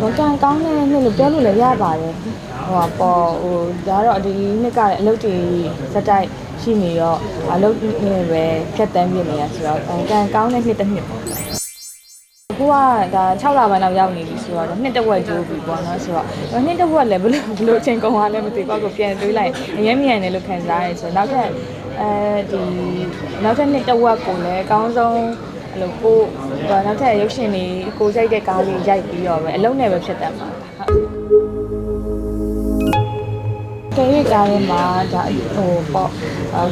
ဟိုကန်ကောင်းတဲ့နှစ်လို့ပြောလို့လည်းရပါတယ်ဟိုပါပေါ့ဟိုဒါကတော့ဒီနှစ်ကလည်းအလုပ်တွေစက်တိုက်ရှိနေတော့အလုပ်နဲ့ပဲဖြတ်တန်းပြနေရဆိုတော့ကန်ကောင်းတဲ့နှစ်တစ်နှစ်ပေါ့အခုကဒါ6လပိုင်းလောက်ရောက်နေပြီဆိုတော့နှစ်တစ်ဝက်ကျိုးပြီပေါ့နော်ဆိုတော့နှစ်တစ်ဝက်လည်းဘလို့ဘလို့ချင်းကောင်းသွားလဲမသိဘူးကိုပြန်တွေးလိုက်အရင်မြန်တယ်လို့ခံစားရတယ်ဆိုတော့နောက်ထပ်အဲဒီနောက်ထပ်နှစ်တစ်ဝက်ကိုလည်းအကောင်းဆုံး အဲ့လိုကိုဟိုနောက်ထပ်ရုပ်ရှင်တွေကိုကြိုက်တဲ့ကားလေးရိုက်ပြီးတော့ပဲအလုံးနဲ့ပဲဖြစ်တတ်မှာဟုတ်ကဲရဲ့ကားထဲမှာဒါဟိုပေါ့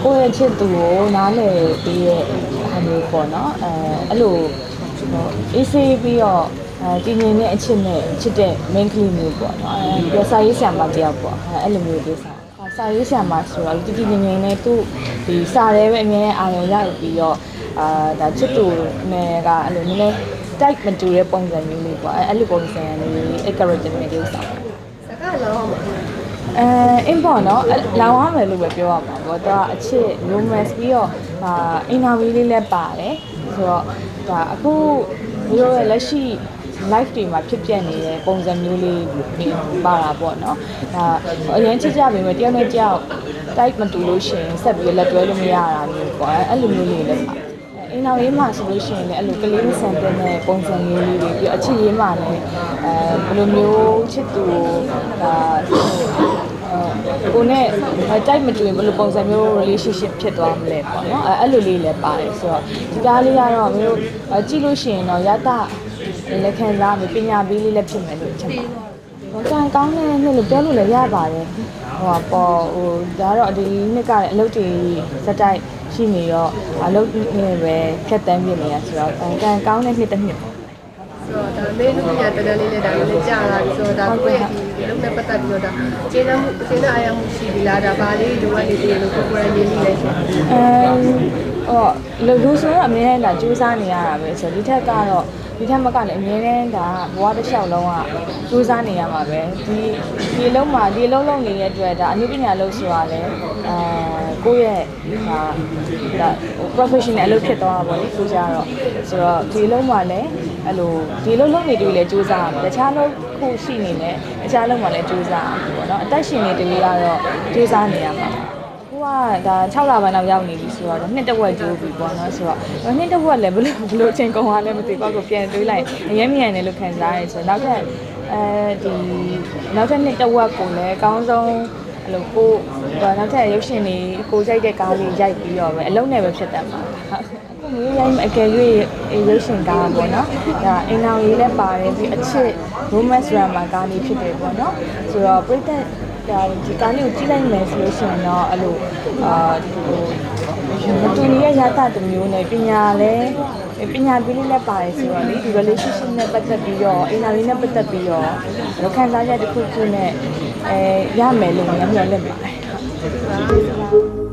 ကိုယ့်ရဲ့ချစ်သူကိုနားလည်ပြီးရဲ့ဟာမျိုးပေါ့နော်အဲအဲ့လိုဟိုအေးဆေးပြီးတော့အဲတည်ငြိမ်တဲ့အချစ်နဲ့ချစ်တဲ့ main ကလေးမျိုးပေါ့နော်အဲပြစာရေးဆရာမတယောက်ပေါ့အဲအဲ့လိုမျိုးလေးစားစာရေးဆရာမဆိုတော့တည်တည်ငြိမ်ငြိမ်နဲ့သူ့ဒီစာရဲပဲအမြဲတမ်းအာရုံရောက်ပြီးတော့ အာဒါချစ်သူနဲ့ကအဲ့လိုနည်းနည်း type မတူတဲ့ပုံစံမျိုးလေးပေါ့အဲအဲ့လိုပုံစံလေးအဲ့ character မျိုးလေးစားစကားလောင်းအောင်အဲအင်းပေါ့နော်အဲ့လောင်ရမယ်လို့ပဲပြောရမှာပေါ့သူကအချစ် romance ပြီးတော့ဟာ interview လေးလည်းပါတယ်ဆိုတော့ဒါအခုဒီလိုရဲ့လက်ရှိ live တွေမှာဖြစ်ပျက်နေတဲ့ပုံစံမျိုးလေးပါတာပေါ့နော်ဒါအရင်ချစ်ကြပြီမဲ့တယောက်နဲ့တယောက် type မတူလို့ရှိရင်ဆက်ပြီးလက်တွဲလို့မရတာမျိုးပေါ့အဲ့လိုမျိုးလေးလည်းပါ အိမ်တော်ရေးမှာဆိုလို့ရှိရင်လည်းအဲ့လိုကလေးဆန်တဲ့နဲ့ပုံစံမျိုးလေးတွေပြီးအချစ်ရေးမှာလည်းအဲဘယ်လိုမျိုးချစ်သူဒါကိုနဲ့တိုက်မတူရင်ဘယ်လိုပုံစံမျိုး relationship ဖြစ်သွားမလဲပေါ့နော်အဲအဲ့လိုလေးလည်းပါတယ်ဆိုတော့ဒီကားလေးကတော့မျိုးကြည့်လို့ရှိရင်တော့ရတလက်ခံစားမယ်ပညာပေးလေးလည်းဖြစ်မယ်လို့ထင်ပါတယ်ဟိုကန်ကောင်းတဲ့နှစ်လို့ပြောလို့လည်းရပါတယ်ဟိုပါပေါ့ဟိုဒါကတော့ဒီနှစ်ကလည်းအလုပ်တွေစက်တိုက် ရှိနေတော့အလုပ်နဲ့ပဲဖြတ်တန်းပြနေရဆိုတော့ကန်ကောင်းတဲ့နှစ်တစ်နှစ်ပေါ့ဆိုတော့ဒါမေနုညာတန်းလေးလေးဒါလည်းကြာလာပြီဆိုတော့ဒါကိုယ့်ရဲ့ဒီလုံးနဲ့ပတ်သက်ပြီးတော့ဒါကျေနပ်မှုကျေနပ်အားရမှုရှိပြီလားဒါဘာလေးလိုအပ်နေသေးလို့ကိုယ်ကိုယ်ရင်းနေလဲဆိုတော့အဲဟောလူလူဆိုတော့အများနဲ့ဒါစူးစမ်းနေရတာပဲဆိုတော့ဒီထက်ကတော့ ဒီထက်မကလည်းအများနဲ့ဒါဘဝတစ်လျှောက်လုံးကစူးစမ်းနေရမှာပဲဒီဒီအလုံးမှာဒီအလုံးလုံးနေတဲ့အတွက်ဒါအနုပညာလုံးဆိုတာလည်းအဲကိုယ့်ရဲ့ဟာဒါ professional အလုပ်ဖြစ်သွားတာပေါ့လေဆိုကြတော့ဆိုတော့ဒီအလုံးမှာလည်းအဲ့လိုဒီအလုံးလုံးနေတူလည်းစူးစမ်းရမှာတခြားလုံးခုရှိနေတယ်တခြားလုံးမှာလည်းစူးစမ်းရမှာပေါ့နော်အသက်ရှင်နေတူကတော့စူးစမ်းနေရမှာခု ကဒါ6လပိုင်းလောက်ရောက်နေပြီဆိုတော့နှစ်တစ်ဝက်ကျိုးပြီပေါ့နော်ဆိုတော့နှစ်တစ်ဝက်လည်းဘလို့ဘလို့ချင်းကောင်းသွားလဲမသိဘူးကိုပြန်တွေးလိုက်အရင်မြန်တယ်လို့ခံစားရတယ်ဆိုတော့နောက်ထပ်အဲဒီနောက်ထပ်နှစ်တစ်ဝက်ကိုလည်းအကောင်းဆုံးအဲ့လိုကိုနောက်ထပ်ရုပ်ရှင်တွေကိုကြိုက်တဲ့ကားလေးရိုက်ပြီးတော့ပဲအလုံးနဲ့ပဲဖြစ်တတ်မှာဟုတ်အခုမျိုးရိုက်အကယ်၍ရုပ်ရှင်ကားပေါ့နော်ဒါအင်အောင်ရေးလည်းပါတယ်ပြီးအချစ် romance drama ကားလေးဖြစ်တယ်ပေါ့နော်ဆိုတော့ပြိသက် ဒါဒီကားလေးကိုကြည့်လိုက်မယ်ဆိုလို့ရှိရင်တော့အဲ့လိုအာဟိုမတူညီရဲ့ရတာတစ်မျိုးနဲ့ပညာလည်းပညာပေးလေးလည်းပါတယ်ဆိုတော့လေဒီ relationship နဲ့ပတ်သက်ပြီးတော့အင်တာနက်နဲ့ပတ်သက်ပြီးတော့ဘယ်လိုခံစားချက်တစ်ခုခုနဲ့အဲရမယ်လို့မျှော်လင့်ပါတယ်ဟုတ်